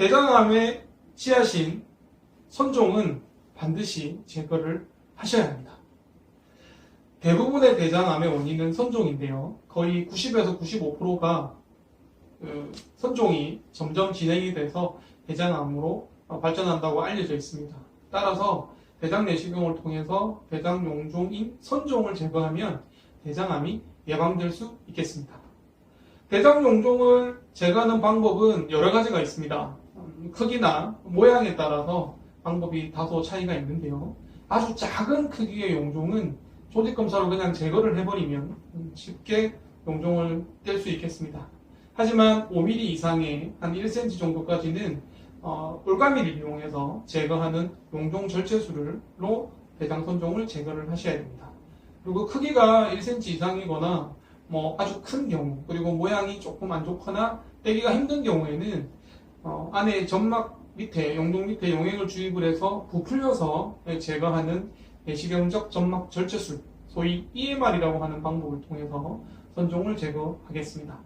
대장암의 씨앗인 선종은 반드시 제거를 하셔야 합니다. 대부분의 대장암의 원인은 선종인데요. 거의 90에서 95%가 그 선종이 점점 진행이 돼서 대장암으로 어, 발전한다고 알려져 있습니다. 따라서 대장 내시경을 통해서 대장 용종인 선종을 제거하면 대장암이 예방될 수 있겠습니다. 대장 용종을 제거하는 방법은 여러 가지가 있습니다. 음, 크기나 모양에 따라서 방법이 다소 차이가 있는데요. 아주 작은 크기의 용종은 조직 검사로 그냥 제거를 해버리면 음, 쉽게 용종을 뗄 수 있겠습니다. 하지만 5mm 이상의 한 1cm 정도까지는 어, 올가미를 이용해서 제거하는 용종 절제술로 대장 선종을 제거를 하셔야 됩니다. 그리고 크기가 1cm 이상이거나 뭐 아주 큰 경우 그리고 모양이 조금 안 좋거나 떼기가 힘든 경우에는 어, 안에 점막 밑에 용종 밑에 용액을 주입을 해서 부풀려서 제거하는 내시경적 점막 절제술 소위 EMR이라고 하는 방법을 통해서 선종을 제거하겠습니다.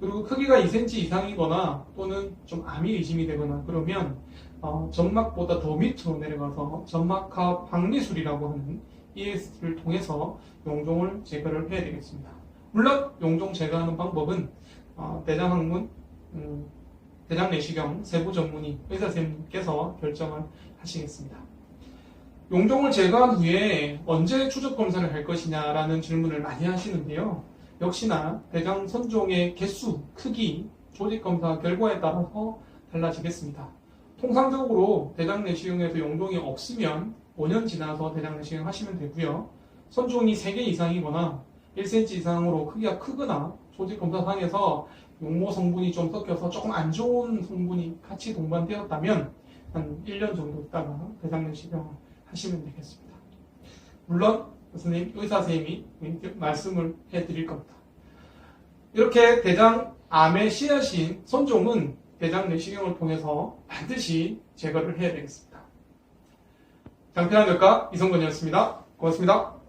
그리고 크기가 2cm 이상이거나 또는 좀 암이 의심이 되거나 그러면 어, 점막보다 더 밑으로 내려가서 점막하 박리술이라고 하는 ES를 통해서 용종을 제거를 해야 되겠습니다. 물론 용종 제거하는 방법은 어, 대장학문, 음, 대장 내시경 세부 전문의 의사 선생님께서 결정을 하시겠습니다. 용종을 제거한 후에 언제 추적 검사를 할 것이냐라는 질문을 많이 하시는데요. 역시나 대장 선종의 개수, 크기, 조직 검사 결과에 따라서 달라지겠습니다. 통상적으로 대장 내시경에서 용종이 없으면 5년 지나서 대장 내시경 하시면 되고요. 선종이 3개 이상이거나 1cm 이상으로 크기가 크거나 조직 검사상에서 용모 성분이 좀 섞여서 조금 안 좋은 성분이 같이 동반되었다면 한 1년 정도 있다가 대장 내시경을 하시면 되겠습니다. 물론 선생님, 의사 선생님이 말씀을 해드릴 겁니다. 이렇게 대장 암의 씨앗인 선종은 대장 내시경을 통해서 반드시 제거를 해야 되겠습니다. 장편한의과 이성건이었습니다. 고맙습니다.